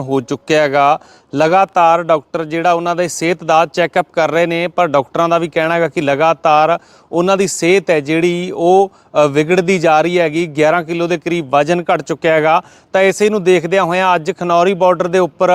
ਹੋ ਚੁੱਕਿਆ ਹੈਗਾ। ਲਗਾਤਾਰ ਡਾਕਟਰ ਜਿਹੜਾ ਉਹਨਾਂ ਦੇ ਸਿਹਤ ਦਾ ਚੈੱਕਅਪ ਕਰ ਰਹੇ ਨੇ, ਪਰ ਡਾਕਟਰਾਂ ਦਾ ਵੀ ਕਹਿਣਾ ਹੈਗਾ ਕਿ ਲਗਾਤਾਰ ਉਹਨਾਂ ਦੀ ਸਿਹਤ ਹੈ ਜਿਹੜੀ ਉਹ ਵਿਗੜਦੀ ਜਾ ਰਹੀ ਹੈਗੀ। 11 ਕਿਲੋ ਦੇ ਕਰੀਬ ਵਜਨ ਘਟ ਚੁੱਕਿਆ ਹੈਗਾ। ਤਾਂ ਇਸੇ ਨੂੰ ਦੇਖਦਿਆਂ ਹੋਇਆਂ ਅੱਜ ਖਨੌਰੀ ਬਾਰਡਰ ਦੇ ਉੱਪਰ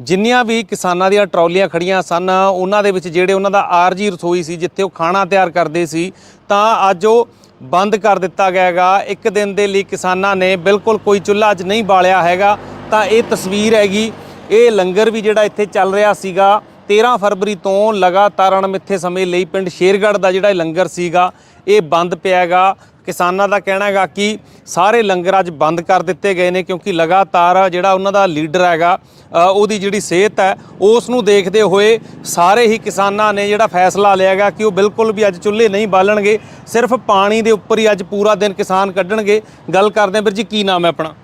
ਜਿੰਨੀਆਂ ਵੀ ਕਿਸਾਨਾਂ ਦੀਆਂ ਟਰਾਲੀਆਂ ਖੜੀਆਂ ਸਨ, ਉਹਨਾਂ ਦੇ ਵਿੱਚ ਜਿਹੜੇ ਉਹਨਾਂ ਦਾ ਆਰਜੀ ਰਸੋਈ ਸੀ, ਜਿੱਥੇ ਉਹ ਖਾਣਾ ਤਿਆਰ ਕਰਦੇ ਸੀ, ਤਾਂ ਅੱਜ ਉਹ ਬੰਦ ਕਰ ਦਿੱਤਾ ਗਿਆ ਹੈਗਾ। ਇੱਕ ਦਿਨ ਦੇ ਲਈ ਕਿਸਾਨਾਂ ਨੇ ਬਿਲਕੁਲ ਕੋਈ ਚੁੱਲ੍ਹਾ ਅੱਜ ਨਹੀਂ ਬਾਲਿਆ ਹੈਗਾ। ਤਾਂ ਇਹ ਤਸਵੀਰ ਹੈਗੀ, ਇਹ ਲੰਗਰ ਵੀ ਜਿਹੜਾ ਇੱਥੇ ਚੱਲ ਰਿਹਾ ਸੀਗਾ 13 ਫਰਵਰੀ ਤੋਂ ਲਗਾਤਾਰ ਅਣਮਿੱਥੇ ਸਮੇਂ ਲਈ ਪਿੰਡ ਸ਼ੇਰਗੜ੍ਹ ਦਾ ਜਿਹੜਾ ਲੰਗਰ ਸੀਗਾ, ਇਹ ਬੰਦ ਪਿਆ ਹੈਗਾ। ਕਿਸਾਨਾਂ ਦਾ ਕਹਿਣਾ ਹੈਗਾ ਕਿ ਸਾਰੇ ਲੰਗਰ ਅੱਜ ਬੰਦ ਕਰ ਦਿੱਤੇ ਗਏ ਨੇ ਕਿਉਂਕਿ ਲਗਾਤਾਰ ਜਿਹੜਾ ਉਹਨਾਂ ਦਾ ਲੀਡਰ ਹੈਗਾ ਉਹਦੀ ਜਿਹੜੀ ਸਿਹਤ ਹੈ, ਉਸ ਨੂੰ ਦੇਖਦੇ ਹੋਏ ਸਾਰੇ ਹੀ ਕਿਸਾਨਾਂ ਨੇ ਜਿਹੜਾ ਫੈਸਲਾ ਲਿਆ ਹੈਗਾ ਕਿ ਉਹ ਬਿਲਕੁਲ ਵੀ ਅੱਜ ਚੁੱਲ੍ਹੇ ਨਹੀਂ ਬਾਲਣਗੇ, ਸਿਰਫ ਪਾਣੀ ਦੇ ਉੱਪਰ ਹੀ ਅੱਜ ਪੂਰਾ ਦਿਨ ਕਿਸਾਨ ਕੱਢਣਗੇ। ਗੱਲ ਕਰਦੇ ਹਾਂ ਵੀਰ ਜੀ, ਕੀ ਨਾਮ ਹੈ ਆਪਣਾ?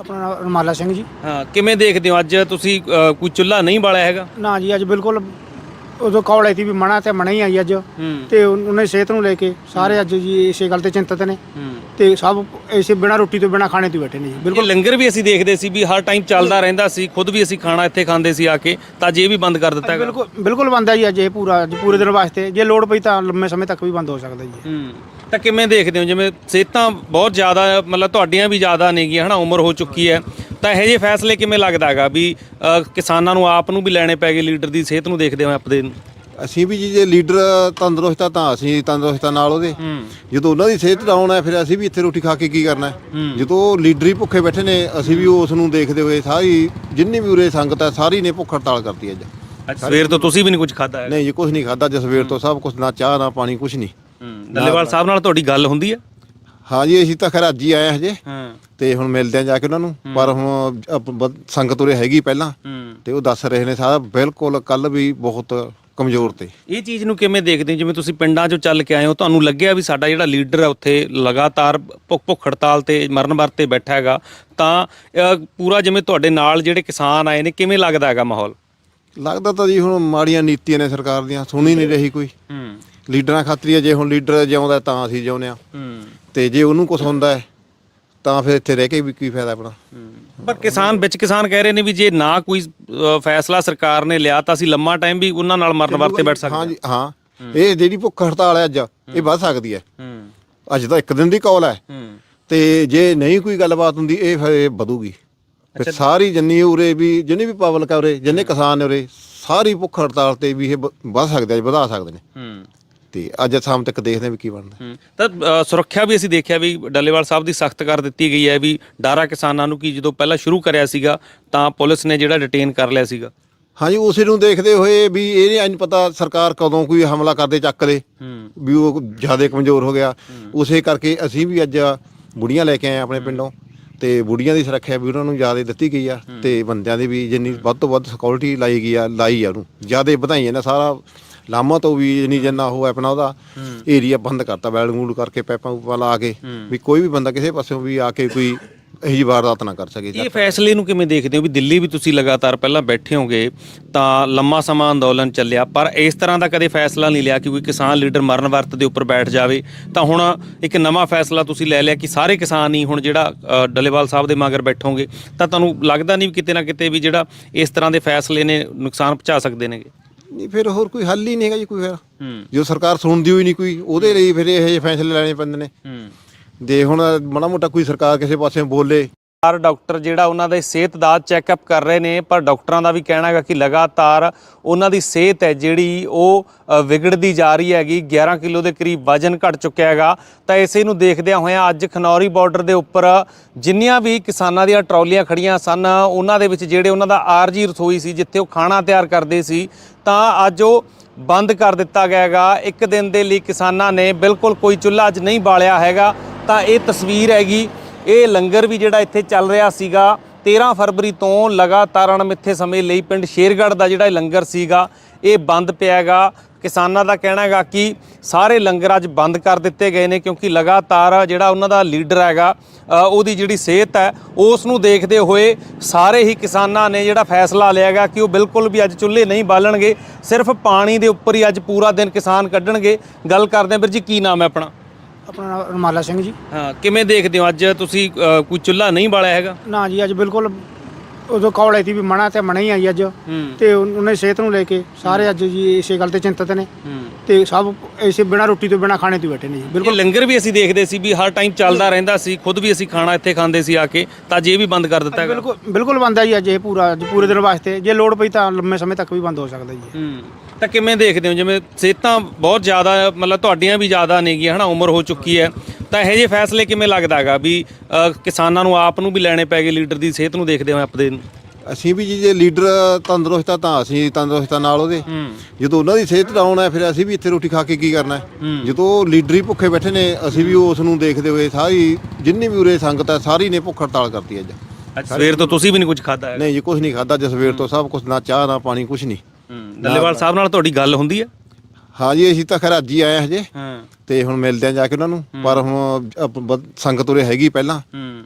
ਆਪਣਾ ਰਮਾਲਾ ਸਿੰਘ ਜੀ। ਹਾਂ ਕਿਵੇਂ ਦੇਖਦੇ ਹੋ? ਅੱਜ ਤੁਸੀਂ ਅ, ਕੋਈ ਚੁੱਲ੍ਹਾ ਨਹੀਂ ਬਾਲਿਆ ਹੈਗਾ? ਨਾ ਜੀ ਅੱਜ ਬਿਲਕੁਲ ਉਦੋਂ ਕੌਲੇ ਸੀ ਵੀ ਮਨਾ ਤੇ ਮਨਾ ਹੀ ਆਈ ਅੱਜ। ਤੇ ਉਹਨੇ ਸਿਹਤ ਨੂੰ ਲੈ ਕੇ ਸਾਰੇ ਅੱਜ ਜੀ ਇਸੇ ਗੱਲ ਤੇ ਚਿੰਤਤ ਨੇ। ਤੇ ਸਭ ਇਸੇ ਬਿਨਾ ਰੋਟੀ ਤੋਂ ਬਿਨਾ ਖਾਣੇ ਤੋਂ ਬੈਠੇ ਨੇ ਜੀ ਬਿਲਕੁਲ। ਲੰਗਰ ਵੀ ਅਸੀਂ ਦੇਖਦੇ ਸੀ ਵੀ ਹਰ ਟਾਈਮ ਚੱਲਦਾ ਰਹਿੰਦਾ ਸੀ ਖੁਦ ਵੀ ਅਸੀਂ ਖਾਣਾ ਇੱਥੇ ਖਾਂਦੇ ਸੀ ਆ ਕੇ ਤਾਂ ਅੱਜ ਇਹ ਵੀ ਬੰਦ ਕਰ ਦਿੱਤਾ ਹੈਗਾ। ਬਿਲਕੁਲ ਬਿਲਕੁਲ ਬੰਦ ਹੈ ਜੀ ਅੱਜ ਇਹ ਪੂਰਾ ਅੱਜ ਪੂਰੇ ਦਿਨ ਵਾਸਤੇ। ਜੇ ਲੋਡ ਪਈ ਤਾਂ ਲੰਮੇ ਸਮੇਂ ਤੱਕ ਵੀ ਬੰਦ ਹੋ ਸਕਦਾ ਜੀ। ਹੂੰ। ਤਾਂ ਕਿਵੇਂ ਦੇਖਦੇ ਹੋ? ਜਿਵੇਂ ਸਿਹਤਾਂ ਬਹੁਤ ਜ਼ਿਆਦਾ ਮਤਲਬ ਤੁਹਾਡੀਆਂ ਵੀ ਜ਼ਿਆਦਾ ਨੇਗੀਆਂ ਹਨਾ? ਉਮਰ ਹੋ ਚੁੱਕੀ ਹੈ। ਤਾਂ ਇਹੋ ਜਿਹੇ ਫੈਸਲੇ ਕਿਵੇਂ ਲੱਗਦਾ ਹੈਗਾ ਵੀ ਅ, ਕਿਸਾਨਾਂ ਨੂੰ ਆਪ ਨੂੰ ਵੀ ਲੈਣੇ ਪੈ ਗਏ ਲੀਡਰ ਦੀ ਸਿਹਤ ਨੂੰ ਦੇਖਦੇ ਹੋਏ ਆਪਦੇ ਨੂੰ? ਅਸੀਂ ਵੀ ਜੀ ਜੇ ਲੀਡਰ ਤੰਦਰੁਸਤ ਆ ਤਾਂ ਅਸੀਂ ਤੰਦਰੁਸਤ ਆ ਨਾਲ ਉਹਦੇ। ਜਦੋਂ ਉਹਨਾਂ ਦੀ ਸਿਹਤ ਡਾਊਨ ਹੈ ਫਿਰ ਅਸੀਂ ਵੀ ਇੱਥੇ ਰੋਟੀ ਖਾ ਕੇ ਕੀ ਕਰਨਾ? ਹੈ? ਜਦੋਂ ਉਹ ਲੀਡਰ ਹੀ ਭੁੱਖੇ ਬੈਠੇ ਨੇ ਅਸੀਂ ਵੀ ਉਸ ਨੂੰ ਦੇਖਦੇ ਹੋਏ ਸਾਰੀ ਜਿੰਨੀ ਵੀ ਉਰੇ ਸੰਗਤ ਹੈ ਸਾਰੀ ਨੇ ਭੁੱਖ ਹੜਤਾਲ ਕਰਤੀ ਅੱਜ। ਅੱਜ ਸਵੇਰ ਤੋਂ ਤੁਸੀਂ ਵੀ ਨਹੀਂ ਕੁਝ ਖਾਦਾ ਹੈਗਾ? ਨਹੀਂ ਜੀ ਕੁਝ ਨਹੀਂ ਖਾਦਾ ਜਿਸ ਸਵੇਰ ਤੋਂ ਸਭ ਕੁਝ ਨਾ ਚਾਹ ਨਾ ਪਾਣੀ ਕੁਝ ਨਹੀਂ ਹੂੰ। ਡੱਲੇਵਾਲ ਸਾਹਿਬ ਨਾਲ ਤੁਹਾਡੀ ਗੱਲ ਹੁੰਦੀ ਹੈ? ਹਾਂ ਜੀ ਅਸੀਂ ਤਾਂ ਖੈਰ ਅੱਜ ਹੀ ਆਏ ਹਜੇ। ਹਾਂ। ਤੇ ਹੁਣ ਮਿਲਦੇ ਆ ਜਾ ਕੇ ਉਹਨਾਂ ਨੂੰ। ਪਰ ਹੁਣ ਬ- ਸੰਗਤ ਉਰੇ ਹੈਗੀ ਪਹਿਲਾਂ। ਹੂੰ। ਤੇ ਉਹ ਦੱਸ ਰਹੇ ਨੇ ਸਾਰਾ। ਬਿਲਕੁਲ ਕੱਲ ਵੀ ਬਹੁਤ ਕਮਜ਼ੋਰ ਤੇ। ਇਹ ਚੀਜ਼ ਨੂੰ ਕਿਵੇਂ ਦੇਖਦੇ ਹੋ? ਜਿਵੇਂ ਤੁਸੀਂ ਪਿੰਡਾਂ 'ਚੋਂ ਚੱਲ ਕੇ ਆਏ ਹੋ ਤੁਹਾਨੂੰ ਲੱਗਿਆ ਵੀ ਸਾਡਾ ਜਿਹੜਾ ਲੀਡਰ ਹੈ ਉੱਥੇ ਲਗਾਤਾਰ ਭੁੱਖ ਭੁੱਖ ਹੜਤਾਲ ਤੇ ਮਰਨ ਵਰਤੇ ਬੈਠਾ ਹੈਗਾ? ਤਾਂ ਪੂਰਾ ਜਿਵੇਂ ਤੁਹਾਡੇ ਨਾਲ ਜਿਹੜੇ ਕਿਸਾਨ ਆਏ ਨੇ ਕਿਵੇਂ ਲੱਗਦਾ ਹੈਗਾ ਮਾਹੌਲ? ਲੱਗਦਾ ਤਾਂ ਜੀ ਹੁਣ ਮਾੜੀਆਂ ਨੀਤੀਆਂ ਨੇ ਸਰਕਾਰ ਦੀਆਂ। ਸੁਣੀ ਨਹੀਂ ਰਹੀ ਕੋਈ। ਹੂੰ। ਲੀਡਰਾਂ ਖਾਤਰੀ ਜੇ ਹੁਣ ਲੀਡਰ ਜਿਉਂਦਾ ਤਾਂ ਅਸੀਂ ਜਿਉਂਦੇ ਆ ਹੂੰ। ਤੇ ਜੇ ਉਹਨੂੰ ਕੁਝ ਹੁੰਦਾ ਹੈ ਤਾਂ ਫਿਰ ਇੱਥੇ ਰਹਿ ਕੇ ਵੀ ਕੀ ਫਾਇਦਾ ਆਪਣਾ? ਪਰ ਕਿਸਾਨ ਵਿੱਚ ਕਿਸਾਨ ਕਹਿ ਰਹੇ ਨੇ ਵੀ ਜੇ ਨਾ ਕੋਈ ਅ, ਫੈਸਲਾ ਸਰਕਾਰ ਨੇ ਲਿਆ ਤਾਂ ਅਸੀਂ ਲੰਮਾ ਟਾਈਮ ਵੀ ਉਹਨਾਂ ਨਾਲ ਮਰਨ ਵਰਤੇ ਬੈਠ ਸਕਦੇ ਹਾਂ। ਜੀ ਹਾਂ। ਇਹ ਜਿਹੜੀ ਭੁੱਖ ਹੜਤਾਲ ਹੈ ਅੱਜ ਇਹ ਵੱਧ ਸਕਦੀ ਹੈ। ਹੂੰ। ਅੱਜ ਤਾਂ ਇੱਕ ਦਿਨ ਦੀ ਕੌਲ ਹੈ। ਹੂੰ। ਤੇ ਜੇ ਨਹੀਂ ਕੋਈ ਗੱਲਬਾਤ ਹੁੰਦੀ ਇਹ ਫਿਰ ਇਹ ਵਧੂਗੀ। ਫਿਰ ਸਾਰੀ ਜਿੰਨੀ ਉਰੇ ਵੀ ਜਿੰਨੀ ਵੀ ਪਬਲਿਕ ਹੈ ਉਰੇ ਜਿੰਨੇ ਕਿਸਾਨ ਨੇ ਉਰੇ ਸਾਰੀ ਭੁੱਖ ਹੜਤਾਲ ਤੇ ਵੀ ਇਹ ਵ- ਵੱਧ ਸਕਦੇ ਆ ਵਧਾ ਸਕਦੇ ਨੇ। ਹੂੰ। ਤੇ ਅੱਜ ਸ਼ਾਮ ਤੱਕ ਦੇਖਦੇ ਹਾਂ ਵੀ ਕੀ ਬਣਦਾ। ਹੂੰ। ਤਾਂ ਅ, ਸੁਰੱਖਿਆ ਵੀ ਅਸੀਂ ਦੇਖਿਆ ਵੀ ਡੱਲੇਵਾਲ ਸਾਹਿਬ ਦੀ ਸਖਤ ਕਰ ਦਿੱਤੀ ਗਈ ਹੈ ਵੀ ਡਾਰਾ ਕਿਸਾਨਾਂ ਨੂੰ ਕੀ ਜਦੋਂ ਪਹਿਲਾਂ ਸ਼ੁਰੂ ਕਰਿਆ ਸੀਗਾ ਤਾਂ ਪੁਲਿਸ ਨੇ ਜਿਹੜਾ ਡਿਟੇਨ ਕਰ ਲਿਆ ਸੀਗਾ। ਹਾਂਜੀ ਉਸੇ ਨੂੰ ਦੇਖਦੇ ਹੋਏ ਵੀ ਇਹ ਨਹੀਂ ਅੰਨ ਪਤਾ ਸਰਕਾਰ ਕਦੋਂ ਕੋਈ ਹਮਲਾ ਕਰਦੇ ਚੱਕ ਦੇ ਹੂੰ। ਵੀ ਉਹ ਜ਼ਿਆਦਾ ਕਮਜ਼ੋਰ ਹੋ ਗਿਆ। ਉਸੇ ਕਰਕੇ ਅਸੀਂ ਵੀ ਅੱਜ ਬੁੜੀਆਂ ਲੈ ਕੇ ਆਏ ਆਪਣੇ ਪਿੰਡੋਂ। ਤੇ ਬੁੜੀਆਂ ਦੀ ਸੁਰੱਖਿਆ ਵੀ ਉਹਨਾਂ ਨੂੰ ਜ਼ਿਆਦਾ ਦਿੱਤੀ ਗਈ ਆ। ਤੇ ਬੰਦਿਆਂ ਦੀ ਵੀ ਜਿੰਨੀ ਵੱਧ ਤੋਂ ਵੱਧ ਸਿਕਿਉਰਿਟੀ ਲਾਈ ਗਈ ਆ ਲਾਈ ਆ ਉਹਨੂੰ। ਜ਼ਿਆਦਾ ਵਧਾਈਆਂ ਨੇ ਸਾਰਾ ਲਾਮਾ ਤੋਂ ਵੀ ਜਿੰਨੀ ਜਿੰਨਾ ਉਹ ਆਪਣਾ ਉਹਦਾ ਏਰੀਆ ਬੰਦ ਕਰਤਾ ਬੈਲ ਮੂਲ ਕਰਕੇ ਪੈਪਾਂ ਪੂਪਾਂ ਲਾ ਕੇ ਵੀ ਕੋਈ ਵੀ ਬੰਦਾ ਕਿਸੇ ਪਾਸਿਓਂ ਵੀ ਆ ਕੇ ਕੋਈ ਇਹੋ ਵਾਰਦਾਤ ਨਾ ਕਰ ਸਕੇ ਇਹ ਫੈਸਲੇ ਨੂੰ ਕਿਵੇਂ ਦੇਖਦੇ ਹੋ ਵੀ ਦਿੱਲੀ ਵੀ ਤੁਸੀਂ ਲਗਾਤਾਰ ਪਹਿਲਾਂ ਬੈਠੇ ਹੋਗੇ ਤਾਂ ਲੰਮਾ ਸਮਾਂ ਅੰਦੋਲਨ ਚੱਲਿਆ ਪਰ ਇਸ ਤਰ੍ਹਾਂ ਦਾ ਕਦੇ ਫੈਸਲਾ ਨਹੀਂ ਲਿਆ ਕਿ ਕੋਈ ਕਿਸਾਨ ਲੀਡਰ ਮਰਨ ਵਰਤ ਦੇ ਉੱਪਰ ਬੈਠ ਜਾਵੇ? ਤਾਂ ਹੁਣ ਇੱਕ ਨਵਾਂ ਫੈਸਲਾ ਤੁਸੀਂ ਲੈ ਲਿਆ ਕਿ ਸਾਰੇ ਕਿਸਾਨ ਹੀ ਹੁਣ ਜਿਹੜਾ ਡੱਲੇਵਾਲ ਸਾਹਿਬ ਦੇ ਮਗਰ ਬੈਠੋਗੇ ਤਾਂ ਤੁਹਾਨੂੰ ਲੱਗਦਾ ਨਹੀਂ ਕਿਤੇ ਨਾ ਕਿਤੇ ਵੀ ਜਿਹੜਾ ਇਸ ਤਰ੍ਹਾਂ ਦੇ ਫੈਸਲੇ ਨੇ ਨੁਕਸਾਨ ਪਹੁੰਚਾ ਸਕਦੇ ਨੇਗੇ? ਨਹੀਂ ਫਿਰ ਹੋਰ ਕੋਈ ਹੱਲ ਹੀ ਨਹੀਂ ਹੈਗਾ ਜੀ ਕੋਈ ਫਿਰ। ਹੂੰ। ਜੋ ਸਰਕਾਰ ਸੁਣਦੀ ਹੋਈ ਨਹੀਂ ਕੋਈ ਉਹਦੇ ਲਈ ਫਿਰ ਇਹ ਜਿਹੇ ਫੈਸਲੇ ਲੈਣੇ ਪੈਂਦੇ ਨੇ। ਹੂੰ। ਦੇ ਹੁਣ ਮਾੜਾ ਮੋਟਾ ਕੋਈ ਸਰਕਾਰ ਕਿਸੇ ਪਾਸੇ ਬੋਲੇ। ਹਰ ਡਾਕਟਰ ਜਿਹੜਾ ਉਹਨਾਂ ਦੇ ਸਿਹਤ ਦਾ ਚੈੱਕਅਪ ਕਰ ਰਹੇ ਨੇ, ਪਰ ਡਾਕਟਰਾਂ ਦਾ ਵੀ ਕਹਿਣਾ ਹੈਗਾ ਕਿ ਲਗਾਤਾਰ ਉਹਨਾਂ ਦੀ ਸਿਹਤ ਹੈ ਜਿਹੜੀ ਉਹ ਵਿਗੜਦੀ ਜਾ ਰਹੀ ਹੈਗੀ। 11 ਕਿਲੋ ਦੇ ਕਰੀਬ ਵਜਨ ਘਟ ਚੁੱਕਿਆ ਹੈਗਾ। ਤਾਂ ਇਸੇ ਨੂੰ ਦੇਖਦਿਆਂ ਹੋਇਆਂ ਅੱਜ ਖਨੌਰੀ ਬਾਰਡਰ ਦੇ ਉੱਪਰ ਜਿੰਨੀਆਂ ਵੀ ਕਿਸਾਨਾਂ ਦੀਆਂ ਟਰਾਲੀਆਂ ਖੜੀਆਂ ਸਨ, ਉਹਨਾਂ ਦੇ ਵਿੱਚ ਜਿਹੜੇ ਉਹਨਾਂ ਦਾ ਆਰਜੀ ਰਸੋਈ ਸੀ, ਜਿੱਥੇ ਉਹ ਖਾਣਾ ਤਿਆਰ ਕਰਦੇ ਸੀ, ਤਾਂ ਅੱਜ ਉਹ ਬੰਦ ਕਰ ਦਿੱਤਾ ਗਿਆ ਹੈਗਾ। ਇੱਕ ਦਿਨ ਦੇ ਲਈ ਕਿਸਾਨਾਂ ਨੇ ਬਿਲਕੁਲ ਕੋਈ ਚੁੱਲ੍ਹਾ ਅੱਜ ਨਹੀਂ ਬਾਲਿਆ ਹੈਗਾ। ਤਾਂ ਇਹ ਤਸਵੀਰ ਹੈਗੀ ਇਹ ਲੰਗਰ ਵੀ ਜਿਹੜਾ ਇੱਥੇ ਚੱਲ ਰਿਹਾ ਸੀਗਾ 13 ਫਰਵਰੀ ਤੋਂ ਲਗਾਤਾਰ ਅਣਮਿੱਥੇ ਸਮੇਂ ਲਈ ਪਿੰਡ ਸ਼ੇਰਗੜ੍ਹ ਦਾ ਜਿਹੜਾ ਲੰਗਰ ਸੀਗਾ, ਇਹ ਬੰਦ ਪਿਆ ਹੈਗਾ। ਕਿਸਾਨਾਂ ਦਾ ਕਹਿਣਾ ਹੈਗਾ ਕਿ ਸਾਰੇ ਲੰਗਰ ਅੱਜ ਬੰਦ ਕਰ ਦਿੱਤੇ ਗਏ ਨੇ ਕਿਉਂਕਿ ਲਗਾਤਾਰ ਜਿਹੜਾ ਉਹਨਾਂ ਦਾ ਲੀਡਰ ਹੈਗਾ ਉਹਦੀ ਜਿਹੜੀ ਸਿਹਤ ਹੈ, ਉਸ ਨੂੰ ਦੇਖਦੇ ਹੋਏ ਸਾਰੇ ਹੀ ਕਿਸਾਨਾਂ ਨੇ ਜਿਹੜਾ ਫੈਸਲਾ ਲਿਆ ਹੈਗਾ ਕਿ ਉਹ ਬਿਲਕੁਲ ਵੀ ਅੱਜ ਚੁੱਲ੍ਹੇ ਨਹੀਂ ਬਾਲਣਗੇ, ਸਿਰਫ ਪਾਣੀ ਦੇ ਉੱਪਰ ਹੀ ਅੱਜ ਪੂਰਾ ਦਿਨ ਕਿਸਾਨ ਕੱਢਣਗੇ। ਗੱਲ ਕਰਦੇ ਹਾਂ ਵੀਰ ਜੀ, ਕੀ ਨਾਮ ਹੈ ਆਪਣਾ? ਆਪਣਾ ਰਮਾਲਾ ਸਿੰਘ ਜੀ। ਹਾਂ ਕਿਵੇਂ ਦੇਖਦੇ ਹੋ? ਅੱਜ ਤੁਸੀਂ ਅ, ਕੋਈ ਚੁੱਲ੍ਹਾ ਨਹੀਂ ਬਾਲਿਆ ਹੈਗਾ? ਨਾ ਜੀ ਅੱਜ ਬਿਲਕੁਲ ਉਦੋਂ ਕਾਲ ਆਈ ਸੀ ਵੀ ਮਨਾ ਤੇ ਮਨਾ ਹੀ ਆਈ ਅੱਜ। ਤੇ ਉਹਨੇ ਸਿਹਤ ਨੂੰ ਲੈ ਕੇ ਸਾਰੇ ਅੱਜ ਜੀ ਇਸੇ ਗੱਲ ਤੇ ਚਿੰਤਤ ਨੇ। ਤੇ ਸਭ ਇਸੇ ਬਿਨਾ ਰੋਟੀ ਤੋਂ ਬਿਨਾ ਖਾਣੇ ਤੋਂ ਬੈਠੇ ਨੇ ਜੀ ਬਿਲਕੁਲ। ਲੰਗਰ ਵੀ ਅਸੀਂ ਦੇਖਦੇ ਸੀ ਵੀ ਹਰ ਟਾਈਮ ਚੱਲਦਾ ਰਹਿੰਦਾ ਸੀ ਖੁਦ ਵੀ ਅਸੀਂ ਖਾਣਾ ਇੱਥੇ ਖਾਂਦੇ ਸੀ ਆ ਕੇ ਤਾਂ ਅੱਜ ਇਹ ਵੀ ਬੰਦ ਕਰ ਦਿੱਤਾ ਹੈਗਾ। ਬਿਲਕੁਲ ਬਿਲਕੁਲ ਬੰਦ ਹੈ ਜੀ ਅੱਜ ਇਹ ਪੂਰਾ ਅੱਜ ਪੂਰੇ ਦਿਨ ਵਾਸਤੇ। ਜੇ ਲੋਡ ਪਈ ਤਾਂ ਲੰਮੇ ਸਮੇਂ ਤੱਕ ਵੀ ਬੰਦ ਹੋ ਸਕਦਾ ਜੀ। ਹੂੰ। ਤਾਂ ਕਿਵੇਂ ਦੇਖਦੇ ਹੋ? ਜਿਵੇਂ ਸਿਹਤਾਂ ਬਹੁਤ ਜ਼ਿਆਦਾ ਮਤਲਬ ਤੁਹਾਡੀਆਂ ਵੀ ਜ਼ਿਆਦਾ ਨੇਗੀਆਂ ਹਨਾ ਉਮਰ ਹੋ ਚੁੱਕੀ ਹੈ। ਤਾਂ ਇਹੋ ਜਿਹੇ ਫੈਸਲੇ ਕਿਵੇਂ ਲੱਗਦਾ ਹੈਗਾ ਵੀ ਅ, ਕਿਸਾਨਾਂ ਨੂੰ ਆਪ ਨੂੰ ਵੀ ਲੈਣੇ ਪੈਗੇ ਲੀਡਰ ਦੀ ਸਿਹਤ ਨੂੰ ਦੇਖਦੇ ਹੋਏ ਆਪਦੇ ਨੂੰ ਅਸੀਂ ਵੀ ਜੀ ਜੇ ਲੀਡਰ ਤੰਦਰੁਸਤ ਆ ਤਾਂ ਅਸੀਂ ਤੰਦਰੁਸਤ ਨਾਲ ਉਹਦੇ। ਜਦੋਂ ਉਹਨਾਂ ਦੀ ਸਿਹਤ ਡਾਊਨ ਹੈ ਫਿਰ ਅਸੀਂ ਵੀ ਇੱਥੇ ਰੋਟੀ ਖਾ ਕੇ ਕੀ ਕਰਨਾ ਹੈ? ਜਦੋਂ ਲੀਡਰ ਹੀ ਭੁੱਖੇ ਬੈਠੇ ਨੇ ਅਸੀਂ ਵੀ ਉਸ ਨੂੰ ਦੇਖਦੇ ਹੋਏ ਸਾਰੀ ਜਿੰਨੀ ਵੀ ਉਰੇ ਸੰਗਤ ਹੈ ਸਾਰੀ ਨੇ ਭੁੱਖ ਹੜਤਾਲ ਕਰਤੀ ਅੱਜ। ਅੱਜ ਸਵੇਰ ਤੋਂ ਤੁਸੀਂ ਵੀ ਨਹੀਂ ਕੁਝ ਖਾਦਾ ਨਹੀਂ ਜੀ ਕੁਝ ਨਹੀਂ ਖਾਦਾ ਜਸਵੇਰ ਤੋਂ ਸਭ ਕੁਝ ਨਾ ਚਾਹ ਨਾ ਪਾਣੀ ਕੁਝ ਨਹੀਂ ਡੱਲੇਵਾਲ ਸਾਹਿਬ ਨਾਲ ਤੁਹਾਡੀ ਗੱਲ ਹੁੰਦੀ ਹੈ? ਹਾਂ ਜੀ ਅਸੀਂ ਤਾਂ ਖੈਰ ਅੱਜ ਹੀ ਆਏ ਹਾਂ ਹਜੇ। ਹਾਂ। ਤੇ ਹੁਣ ਮਿਲਦੇ ਆਂ ਜਾ ਕੇ ਉਹਨਾਂ ਨੂੰ। ਪਰ ਹੁਣ ਅਪ- ਬ- ਸੰਗਤ ਉਰੇ ਹੈਗੀ ਪਹਿਲਾਂ।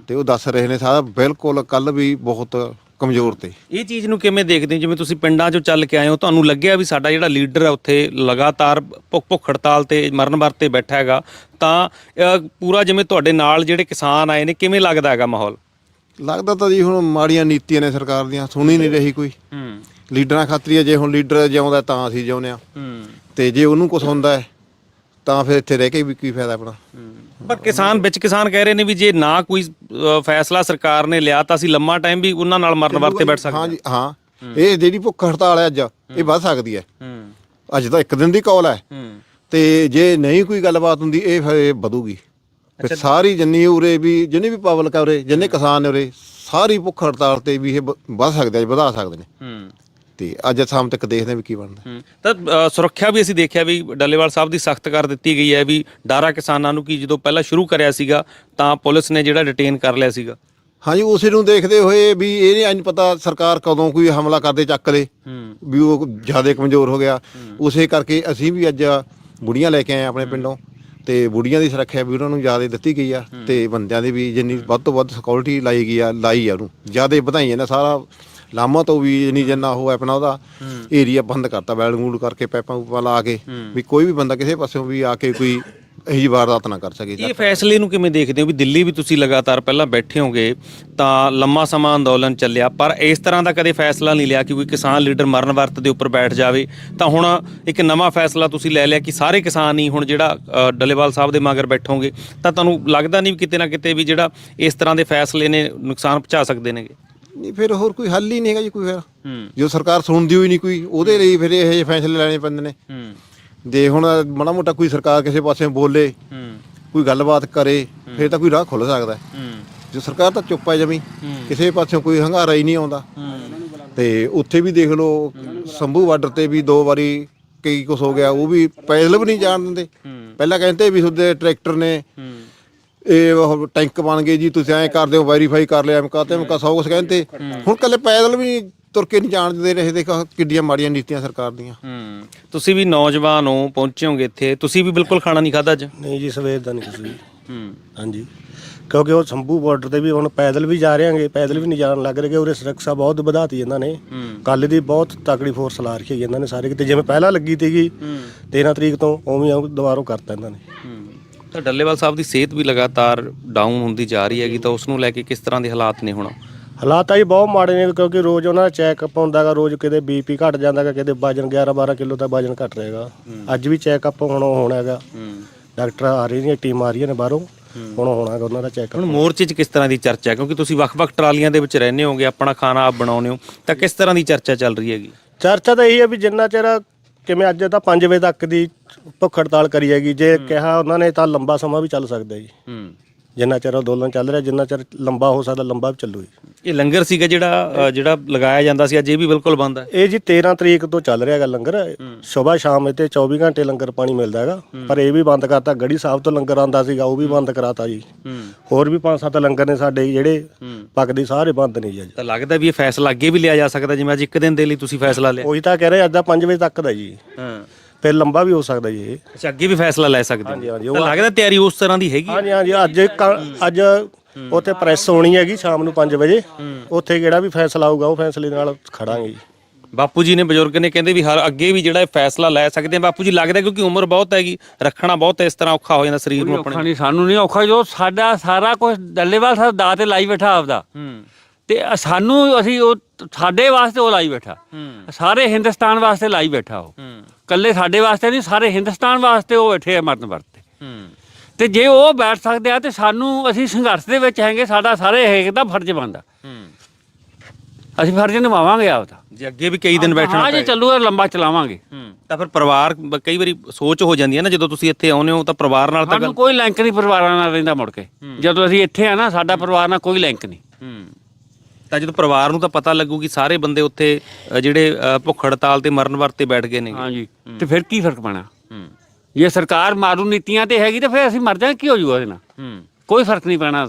ਤੇ ਉਹ ਦੱਸ ਰਹੇ ਨੇ ਸਾਰਾ ਬਿਲਕੁਲ ਕੱਲ ਵੀ ਬਹੁਤ ਕਮਜ਼ੋਰ ਤੇ। ਇਹ ਚੀਜ਼ ਨੂੰ ਕਿਵੇਂ ਦੇਖਦੇ ਹੋ? ਜਿਵੇਂ ਤੁਸੀਂ ਪਿੰਡਾਂ 'ਚੋਂ ਚੱਲ ਕੇ ਆਏ ਹੋ ਤੁਹਾਨੂੰ ਲੱਗਿਆ ਵੀ ਸਾਡਾ ਜਿਹੜਾ ਲੀਡਰ ਹੈ ਉੱਥੇ ਲਗਾਤਾਰ ਭੁੱਖ ਭੁੱਖ ਹੜਤਾਲ ਤੇ ਮਰਨ ਵਰਤੇ ਬੈਠਾ ਹੈਗਾ? ਤਾਂ ਅ, ਪੂਰਾ ਜਿਵੇਂ ਤੁਹਾਡੇ ਨਾਲ ਜਿਹੜੇ ਕਿਸਾਨ ਆਏ ਨੇ ਕਿਵੇਂ ਲੱਗਦਾ ਹੈਗਾ ਮਾਹੌਲ? ਲੱਗਦਾ ਤਾਂ ਜੀ ਹੁਣ ਮਾੜੀਆਂ ਨੀਤੀਆਂ ਨੇ ਸਰਕਾਰ ਦੀਆਂ ਸੁਣੀ ਨਹੀਂ ਰਹੀ ਕੋਈ। ਹੂੰ। ਲੀਡਰਾਂ ਖਾਤਰੀ ਹੈ ਜੇ ਹੁਣ ਲੀਡਰ ਜਿਉਂਦਾ ਤਾਂ ਅਸੀਂ ਜਿਉਂਦੇ ਆ ਹੂੰ। ਤੇ ਜੇ ਉਹਨੂੰ ਕੁਝ ਹੁੰਦਾ ਹੈ ਤਾਂ ਫਿਰ ਇੱਥੇ ਰਹਿ ਕੇ ਵੀ ਕੀ ਫਾਇਦਾ ਆਪਣਾ? ਪਰ ਕਿਸਾਨ ਵਿੱਚ ਕਿਸਾਨ ਕਹਿ ਰਹੇ ਨੇ ਵੀ ਜੇ ਨਾ ਕੋਈ ਅ, ਫੈਸਲਾ ਸਰਕਾਰ ਨੇ ਲਿਆ ਤਾਂ ਅਸੀਂ ਲੰਮਾ ਟਾਈਮ ਵੀ ਉਹਨਾਂ ਨਾਲ ਮਰਨ ਵਰਤੇ ਬੈਠ ਸਕਦੇ ਹਾਂ। ਜੀ ਹਾਂ। ਇਹ ਜਿਹੜੀ ਭੁੱਖ ਹੜਤਾਲ ਹੈ ਅੱਜ ਇਹ ਵੱਧ ਸਕਦੀ ਹੈ। ਹੂੰ। ਅੱਜ ਤਾਂ ਇੱਕ ਦਿਨ ਦੀ ਕਾਲ ਹੈ। ਹੂੰ। ਤੇ ਜੇ ਨਹੀਂ ਕੋਈ ਗੱਲਬਾਤ ਹੁੰਦੀ ਇਹ ਫਿਰ ਇਹ ਵਧੂਗੀ। ਫਿਰ ਸਾਰੀ ਜਿੰਨੀ ਉਰੇ ਵੀ ਜਿੰਨੀ ਵੀ ਪਬਲਿਕ ਹੈ ਉਰੇ ਜਿੰਨੇ ਕਿਸਾਨ ਨੇ ਉਰੇ ਸਾਰੀ ਭੁੱਖ ਹੜਤਾਲ ਤੇ ਵੀ ਇਹ ਵ- ਵੱਧ ਸਕਦੇ ਆ ਵਧਾ ਸਕਦੇ ਨੇ। ਹੂੰ। ਤੇ ਅੱਜ ਸ਼ਾਮ ਤੱਕ ਦੇਖਦੇ ਹਾਂ ਵੀ ਕੀ ਬਣਦਾ। ਤਾਂ ਅ, ਸੁਰੱਖਿਆ ਵੀ ਅਸੀਂ ਦੇਖਿਆ ਵੀ ਡੱਲੇਵਾਲ ਸਾਹਿਬ ਦੀ ਸਖਤ ਕਰ ਦਿੱਤੀ ਗਈ ਹੈ ਵੀ ਡਾਰਾ ਕਿਸਾਨਾਂ ਨੂੰ ਕੀ ਜਦੋਂ ਪਹਿਲਾਂ ਸ਼ੁਰੂ ਕਰਿਆ ਸੀਗਾ ਤਾਂ ਪੁਲਿਸ ਨੇ ਜਿਹੜਾ ਡਿਟੇਨ ਕਰ ਲਿਆ ਸੀਗਾ। ਹਾਂਜੀ ਉਸੇ ਨੂੰ ਦੇਖਦੇ ਹੋਏ ਵੀ ਇਹ ਨਹੀਂ ਪਤਾ ਸਰਕਾਰ ਕਦੋਂ ਕੋਈ ਹਮਲਾ ਕਰਦੇ ਚੱਕ ਲੇ ਹੂੰ। ਵੀ ਉਹ ਜ਼ਿਆਦਾ ਕਮਜ਼ੋਰ ਹੋ ਗਿਆ। ਉਸੇ ਕਰਕੇ ਅਸੀਂ ਵੀ ਅੱਜ ਬੁੜੀਆਂ ਲੈ ਕੇ ਆਏ ਆਪਣੇ ਪਿੰਡੋਂ ਤੇ ਬੁੜੀਆਂ ਦੀ ਸੁਰੱਖਿਆ ਵੀ ਉਹਨਾਂ ਨੂੰ ਜ਼ਿਆਦਾ ਦਿੱਤੀ ਗਈ ਆ ਤੇ ਬੰਦਿਆਂ ਦੀ ਵੀ ਜਿੰਨੀ ਵੱਧ ਤੋਂ ਵੱਧ ਸਿਕਿਉਰਿਟੀ ਲਾਈ ਗਈ ਆ ਲਾਈ ਆ ਉਹਨੂੰ। ਜ਼ਿਆਦਾ ਵਧਾਈਆਂ ਨੇ ਸਾਰਾ ਲਾਮਾ ਤੋਂ ਵੀ ਜਿੰਨੀ ਜਿੰਨਾ ਉਹ ਆਪਣਾ ਉਹਦਾ ਏਰੀਆ ਬੰਦ ਕਰਤਾ ਬੈਲ ਮੂਲ ਕਰਕੇ ਪੈਪਾਂ ਪੂਪਾਂ ਲਾ ਕੇ ਵੀ ਕੋਈ ਵੀ ਬੰਦਾ ਕਿਸੇ ਪਾਸਿਓਂ ਵੀ ਆ ਕੇ ਕੋਈ ਇਹੋ ਵਾਰਦਾਤ ਨਾ ਕਰ ਸਕੇ ਇਹ ਫੈਸਲੇ ਨੂੰ ਕਿਵੇਂ ਦੇਖਦੇ ਹੋ ਵੀ ਦਿੱਲੀ ਵੀ ਤੁਸੀਂ ਲਗਾਤਾਰ ਪਹਿਲਾਂ ਬੈਠੇ ਹੋਗੇ ਤਾਂ ਲੰਮਾ ਸਮਾਂ ਅੰਦੋਲਨ ਚੱਲਿਆ ਪਰ ਇਸ ਤਰ੍ਹਾਂ ਦਾ ਕਦੇ ਫੈਸਲਾ ਨਹੀਂ ਲਿਆ ਕਿ ਕੋਈ ਕਿਸਾਨ ਲੀਡਰ ਮਰਨ ਵਰਤ ਦੇ ਉੱਪਰ ਬੈਠ ਜਾਵੇ? ਤਾਂ ਹੁਣ ਇੱਕ ਨਵਾਂ ਫੈਸਲਾ ਤੁਸੀਂ ਲੈ ਲਿਆ ਕਿ ਸਾਰੇ ਕਿਸਾਨ ਹੀ ਹੁਣ ਜਿਹੜਾ ਡੱਲੇਵਾਲ ਸਾਹਿਬ ਦੇ ਮਗਰ ਬੈਠੋਗੇ ਤਾਂ ਤੁਹਾਨੂੰ ਲੱਗਦਾ ਨਹੀਂ ਕਿਤੇ ਨਾ ਕਿਤੇ ਵੀ ਜਿਹੜਾ ਇਸ ਤਰ੍ਹਾਂ ਦੇ ਫੈਸਲੇ ਨੇ ਨੁਕਸਾਨ ਪਹੁੰਚਾ ਸਕਦੇ ਨੇਗੇ? ਨਹੀਂ ਫਿਰ ਹੋਰ ਕੋਈ ਹੱਲ ਹੀ ਨਹੀਂ ਹੈਗਾ ਜੀ ਕੋਈ ਫਿਰ। ਹੂੰ। ਜੋ ਸਰਕਾਰ ਸੁਣਦੀ ਹੋਈ ਨਹੀਂ ਕੋਈ ਉਹਦੇ ਲਈ ਫਿਰ ਇਹ ਜਿਹੇ ਫੈਸਲੇ ਲੈਣੇ ਪੈਂਦੇ ਨੇ। ਹੂੰ। ਦੇ ਹੁਣ ਮਾੜਾ ਮੋਟਾ ਕੋਈ ਸਰਕਾਰ ਕਿਸੇ ਪਾਸੇ ਬੋਲੇ ਹੂੰ। ਕੋਈ ਗੱਲਬਾਤ ਕਰੇ ਫਿਰ ਤਾਂ ਕੋਈ ਰਾਹ ਖੁੱਲ ਸਕਦਾ। ਹੈ। ਹੂੰ ਜੋ ਸਰਕਾਰ ਤਾਂ ਚੁੱਪ ਹੈ ਜਮੀ ਕਿਸੇ ਪਾਸਿਓਂ ਕੋਈ ਹੰਗਾਰਾ ਹੀ ਨਹੀਂ ਆਉਂਦਾ। ਤੇ ਉੱਥੇ ਵੀ ਦੇਖ ਲਓ ਸੰਭੂ ਬਾਰਡਰ ਤੇ ਵੀ ਦੋ ਵਾਰੀ ਕਈ ਕੁਛ ਹੋ ਗਿਆ ਉਹ ਵੀ ਪੈਦਲ ਵੀ ਨਹੀਂ ਜਾਣ ਦਿੰਦੇ। ਪਹਿਲਾਂ ਕਹਿੰਦੇ ਵੀ ਤੁਹਾਡੇ ਟਰੈਕਟਰ ਨੇ ਹੂੰ। ਇਹ ਉਹ ਟੈਂਕ ਬਣ ਗਏ ਜੀ ਤੁਸੀਂ ਐਂ ਕਰਦੇ ਹੋ ਵੈਰੀਫਾਈ ਕਰ ਲਿਆ ਐਮਕਾ ਤੇ ਐਮਕਾ ਸੌ ਕੁਛ ਕਹਿੰਦੇ। ਹੁਣ ਕੱਲੇ ਪੈਦਲ ਵੀ ਤੁਰ ਕੇ ਨਹੀਂ ਜਾਣ ਦਿੰਦੇ ਰਹੇ ਦੇਖੋ ਕਿੱਡੀਆਂ ਮਾੜੀਆਂ ਨੀਤੀਆਂ ਸਰਕਾਰ ਦੀਆਂ। ਹੂੰ। ਤੁਸੀਂ ਵੀ ਨੌਜਵਾਨ ਹੋ ਪਹੁੰਚੇ ਹੋਗੇ ਇੱਥੇ। ਤੁਸੀਂ ਵੀ ਬਿਲਕੁਲ ਖਾਣਾ ਨਹੀਂ ਖਾਦਾ ਅੱਜ? ਨਹੀਂ ਜੀ ਸਵੇਰ ਦਾ ਨਹੀਂ ਵੀ ਹੂੰ। ਹਾਂਜੀ। ਕਿਉਂਕਿ ਉਹ ਸੰਭੂ ਬਾਰਡਰ ਤੇ ਵੀ ਹੁਣ ਪੈਦਲ ਵੀ ਜਾ ਰਹੇਗੇ ਪੈਦਲ ਵੀ ਨਹੀਂ ਜਾਣ ਲੱਗ ਰਹੇ ਉਰੇ ਸੁਰੱਖਿਆ ਬਹੁਤ ਵਧਾਤੀ ਇਹਨਾਂ ਨੇ। ਹੂੰ। ਕੱਲ ਦੀ ਬਹੁਤ ਤਕੜੀ ਫੋਰਸ ਲਾ ਰੱਖੀ ਹੈ ਇਹਨਾਂ ਨੇ ਸਾਰੇ ਕਿਤੇ। ਜਿਵੇਂ ਪਹਿਲਾਂ ਲੱਗੀ ਤੀਗੀ ਹੂੰ। 13 ਤਰੀਕ ਤੋਂ ਉਵੇਂ ਦੁਬਾਰਾ ਕਰਤਾ ਇਹਨਾਂ ਨੇ। ਤਾਂ ਡੱਲੇਵਾਲ ਸਾਹਿਬ ਦੀ ਸਿਹਤ ਵੀ ਲਗਾਤਾਰ ਡਾਊਨ ਹੁੰਦੀ ਜਾ ਰਹੀ ਹੈਗੀ ਤਾਂ ਉਸ ਨੂੰ ਲੈ ਕੇ ਕਿਸ ਤਰ੍ਹਾਂ ਦੇ ਹਾਲਾਤ ਨੇ ਹੁਣ? ਹਾਲਾਤ ਆ ਜੀ ਬਹੁਤ ਮਾੜੇ ਨੇ ਕਿਉਂਕਿ ਰੋਜ਼ ਉਹਨਾਂ ਦਾ ਚੈੱਕਅਪ ਹੁੰਦਾਗਾ ਰੋਜ਼ ਕਿਤੇ ਬੀਪੀ ਘਟ ਜਾਂਦਾਗਾ ਕਿਤੇ ਵਜਨ 11 12 ਕਿਲੋ ਦਾ ਵਜਨ ਘਟ ਰਹੇਗਾ। ਅੱਜ ਵੀ ਚੈੱਕਅਪ ਹੁਣ ਹੋਣਾ ਹੈਗਾ ਡਾਕਟਰ ਆ ਰਹੀ ਨੇ ਟੀਮ ਆ ਰਹੀ ਨੇ ਬਾਹਰੋਂ। ਹੁਣ ਹੋਣਾਗਾ ਉਹਨਾਂ ਦਾ ਚੈੱਕਅਪ ਹੁਣ ਮੋਰਚੇ 'ਚ ਕਿਸ ਤਰ੍ਹਾਂ ਦੀ ਚਰਚਾ ਹੈ? ਕਿਉਂਕਿ ਤੁਸੀਂ ਵੱਖ-ਵੱਖ ਟਰਾਲੀਆਂ ਦੇ ਵਿੱਚ ਰਹਿੰਦੇ ਹੋਗੇ ਆਪਣਾ ਖਾਣਾ ਆਪ ਬਣਾਉਂਦੇ ਹੋ ਤਾਂ ਕਿਸ ਤਰ੍ਹਾਂ ਦੀ ਚਰਚਾ ਚੱਲ ਰਹੀ ਹੈਗੀ? ਚਰਚਾ ਤਾਂ ਇਹੀ ਹੈ ਵੀ ਜਿੰਨਾ ਚਿਰ ਕਿਵੇਂ ਅੱਜ ਤਾਂ 5 ਵਜੇ ਤੱਕ ਦੀ ਭੁੱਖ ਹੜਤਾਲ ਕਰੀ ਹੈਗੀ ਜੇ ਕਿਹਾ ਉਹਨਾਂ ਨੇ ਤਾਂ ਲੰਬਾ ਸਮਾਂ ਵੀ ਚੱਲ ਸਕਦਾ ਜੀ। ਹੂੰ। ਜਿੰਨਾ ਚਿਰ ਅੰਦੋਲਨ ਚੱਲ ਰਿਹਾ ਜਿੰਨਾ ਚਿਰ ਲੰਬਾ ਹੋ ਸਕਦਾ ਲੰਬਾ ਵੀ ਚੱਲੂ ਜੀ। ਇਹ ਲੰਗਰ ਸੀਗਾ ਜਿਹੜਾ ਅ, ਜਿਹੜਾ ਲਗਾਇਆ ਜਾਂਦਾ ਸੀ ਅੱਜ ਇਹ ਵੀ ਬਿਲਕੁਲ ਬੰਦ ਹੈ। ਇਹ ਜੀ 13 ਤਰੀਕ ਤੋਂ ਚੱਲ ਰਿਹਾ ਹੈਗਾ ਲੰਗਰ। ਸਵੇਰ ਸ਼ਾਮ ਇੱਥੇ 24 ਘੰਟੇ ਲੰਗਰ ਪਾਣੀ ਮਿਲਦਾ ਹੈਗਾ। ਪਰ ਇਹ ਵੀ ਬੰਦ ਕਰਤਾ। ਗੜੀ ਸਾਹਿਬ ਤੋਂ ਲੰਗਰ ਆਂਦਾ ਸੀਗਾ ਉਹ ਵੀ ਬੰਦ ਕਰਾਤਾ ਜੀ। ਹੂੰ। ਹੋਰ ਵੀ ਪੰਜ ਸੱਤ ਲੰਗਰ ਨੇ ਸਾਡੇ ਜਿਹੜੇ ਹੂੰ। ਪੱਕਦੇ ਸਾਰੇ ਬੰਦ ਨੇ ਜੀ ਅੱਜ। ਤਾਂ ਲੱਗਦਾ ਵੀ ਇਹ ਫੈਸਲਾ ਅੱਗੇ ਵੀ ਲਿਆ ਜਾ ਸਕਦਾ ਜਿਵੇਂ ਅੱਜ ਇੱਕ ਦਿਨ ਦੇ ਲਈ ਤੁਸੀਂ ਫੈਸਲਾ ਲਿਆ। ਉਹੀ ਤਾਂ ਕਹਿ ਰਹੇ ਅੱਜ ਦਾ 5 ਵਜੇ ਤੱਕ ਦਾ ਜੀ। ਹਾਂ। ਫਿਰ ਲੰਬਾ ਵੀ ਹੋ ਸਕਦਾ ਜੀ ਇਹ। ਅੱਛਾ ਅੱਗੇ ਵੀ ਫੈਸਲਾ ਲੈ ਸਕਦੇ ਹਾਂਜੀ, ਹੋ। ਹਾਂਜੀ, ਤਾਂ ਲੱਗਦਾ ਤਿਆਰੀ ਉਸ ਤਰ੍ਹਾਂ ਦੀ ਹੈਗੀ ਹਾਂਜੀ ਹਾਂਜੀ। ਅੱਜ ਅੱਜ ਉੱਥੇ ਪ੍ਰੈਸ ਹੋਣੀ ਹੈਗੀ ਸ਼ਾਮ ਨੂੰ 5 ਵਜੇ। ਉੱਥੇ ਜਿਹੜਾ ਵੀ ਫੈਸਲਾ ਆਊਗਾ ਉਹ ਫੈਸਲੇ ਨਾਲ ਖੜਾਂਗੇ ਜੀ। ਬਾਪੂ ਜੀ ਨੇ ਬਜ਼ੁਰਗ ਨੇ ਕਹਿੰਦੇ ਵੀ ਹਰ ਅੱਗੇ ਵੀ ਜਿਹੜਾ ਇਹ ਫੈਸਲਾ ਲੈ ਸਕਦੇ ਆ। ਬਾਪੂ ਜੀ ਲੱਗਦਾ ਕਿਉਂਕਿ ਉਮਰ ਬਹੁਤ ਹੈਗੀ ਰੱਖਣਾ ਬਹੁਤ ਇਸ ਤਰ੍ਹਾਂ ਔਖਾ ਹੋ ਜਾਂਦਾ ਸਰੀਰ ਨੂੰ ਔਖਾ ਆਪਣੇ। ਨਹੀਂ ਸਾਨੂੰ ਨਹੀਂ ਔਖਾ ਜੋ ਸਾਡਾ ਸਾਰਾ ਕੁਝ ਡੱਲੇਵਾਲ ਸਾਹਿਬ ਦਾ ਤੇ ਲਾਈ ਬੈਠਾ ਆਪਦਾ। ਹੂੰ। ਤੇ ਸਾਨੂੰ ਅਸੀਂ ਉਹ ਸਾਡੇ ਵਾਸਤੇ ਉਹ ਲਾਈ ਬੈਠਾ। ਸਾਰੇ ਹਿੰਦੁਸਤਾਨ ਵਾਸਤੇ ਲਾਈ ਬੈਠਾ ਉਹ। ਕੱਲੇ ਸਾਡੇ ਵਾਸਤੇ ਨਹੀਂ ਸਾਰੇ ਹਿੰਦੁਸਤਾਨ ਵਾਸਤੇ ਉਹ ਬੈਠੇ ਆ ਮਰਨ ਵਰਤੇ। ਤੇ ਜੇ ਉਹ ਬੈਠ ਸਕਦੇ ਆ ਤੇ ਸਾਨੂੰ ਅਸੀਂ ਸੰਘਰਸ਼ ਦੇ ਵਿੱਚ ਹੈਗੇ ਸਾਡਾ ਸਾਰੇ ਹੇਕ ਦਾ ਫਰਜ਼ ਬਣਦਾ। ਅਸੀਂ ਫਰਜ਼ ਨਿਭਾਵਾਂਗੇ ਆਪਦਾ ਜੇ ਅੱਗੇ ਵੀ ਕਈ ਦਿਨ ਬੈਠਣਾ ਹਾਂ ਜੇ ਚੱਲੂਗਾ ਲੰਬਾ ਚਲਾਵਾਂਗੇ। ਤਾਂ ਫਿਰ ਪਰਿਵਾਰ ਕਈ ਵਾਰੀ ਸੋਚ ਹੋ ਜਾਂਦੀ ਹੈ ਨਾ ਜਦੋਂ ਤੁਸੀਂ ਇੱਥੇ ਆਉਂਦੇ ਹੋ ਤਾਂ ਪਰਿਵਾਰ ਨਾਲ ਤਾਂ ਕੋਈ ਲਿੰਕ ਨਹੀਂ ਪਰਿਵਾਰਾਂ ਨਾਲ ਰਹਿੰਦਾ ਮੁੜ ਕੇ। ਜਦੋਂ ਅਸੀਂ ਇੱਥੇ ਆ ਨਾ ਸਾਡਾ ਪਰਿਵਾਰ ਨਾਲ ਕੋਈ ਲਿੰਕ ਨਹੀਂ। ਤਾਂ ਜਦੋਂ ਪਰਿਵਾਰ ਨੂੰ ਤਾਂ ਪਤਾ ਲੱਗੂ ਕਿ ਸਾਰੇ ਬੰਦੇ ਉੱਥੇ ਜਿਹੜੇ ਭੁੱਖ ਹੜਤਾਲ ਤੇ ਮਰਨ ਵਰਤੇ ਬੈਠ ਗਏ ਨੇ। ਹਾਂਜੀ। ਤੇ ਫਿਰ ਕੀ ਫ਼ਰਕ ਪੈਣਾ? ਜੇ ਸਰਕਾਰ ਮਾਰੂ ਨੀਤੀਆਂ ਤੇ ਹੈਗੀ ਤਾਂ ਫਿਰ ਅਸੀਂ ਮਰ ਜਾਾਂਗੇ ਕੀ ਹੋ ਜੂਗਾ ਉਹਦੇ ਨਾਲ? ਕੋਈ ਫ਼ਰਕ ਨਹੀਂ ਪੈਣਾ।